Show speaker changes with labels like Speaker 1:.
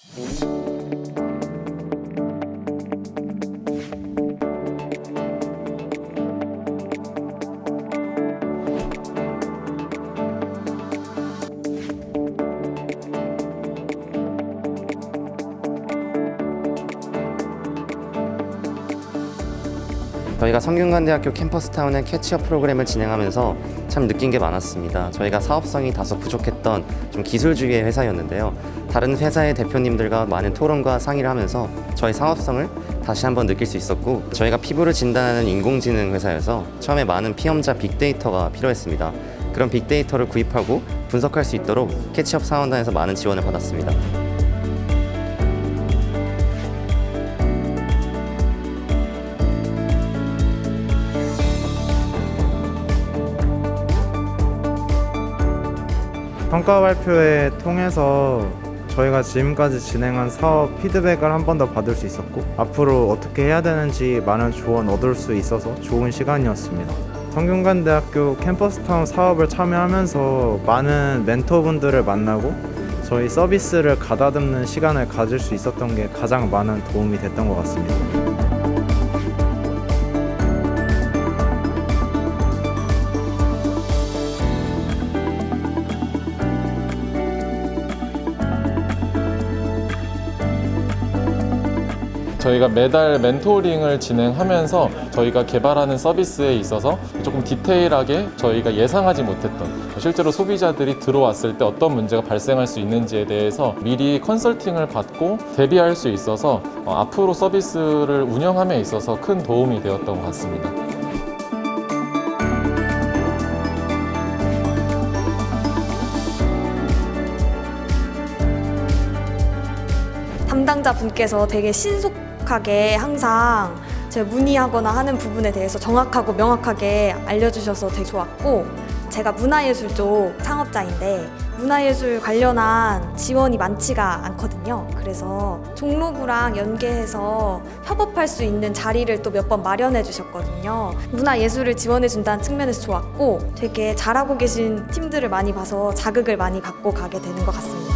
Speaker 1: Thank you. 저희가 성균관대학교 캠퍼스타운의 캐치업 프로그램을 진행하면서 참 느낀 게 많았습니다. 저희가 사업성이 다소 부족했던 좀 기술주의의 회사였는데요. 다른 회사의 대표님들과 많은 토론과 상의를 하면서 저희 사업성을 다시 한번 느낄 수 있었고 저희가 피부를 진단하는 인공지능 회사여서 처음에 많은 피험자 빅데이터가 필요했습니다. 그런 빅데이터를 구입하고 분석할 수 있도록 캐치업 사원단에서 많은 지원을 받았습니다.
Speaker 2: 평가 발표회 통해서 저희가 지금까지 진행한 사업 피드백을 한 번 더 받을 수 있었고 앞으로 어떻게 해야 되는지 많은 조언 얻을 수 있어서 좋은 시간이었습니다. 성균관대학교 캠퍼스타운 사업을 참여하면서 많은 멘토분들을 만나고 저희 서비스를 가다듬는 시간을 가질 수 있었던 게 가장 많은 도움이 됐던 것 같습니다.
Speaker 3: 저희가 매달 멘토링을 진행하면서 저희가 개발하는 서비스에 있어서 조금 디테일하게 저희가 예상하지 못했던 실제로 소비자들이 들어왔을 때 어떤 문제가 발생할 수 있는지에 대해서 미리 컨설팅을 받고 대비할 수 있어서 어, 앞으로 서비스를 운영함에 있어서 큰 도움이 되었던 것 같습니다.
Speaker 4: 담당자 분께서 되게 신속 하게 항상 제 문의하거나 하는 부분에 대해서 정확하고 명확하게 알려주셔서 되게 좋았고 제가 문화예술 쪽 창업자인데 문화예술 관련한 지원이 많지가 않거든요. 그래서 종로구랑 연계해서 협업할 수 있는 자리를 또 몇 번 마련해 주셨거든요. 문화예술을 지원해 준다는 측면에서 좋았고 되게 잘하고 계신 팀들을 많이 봐서 자극을 많이 받고 가게 되는 것 같습니다.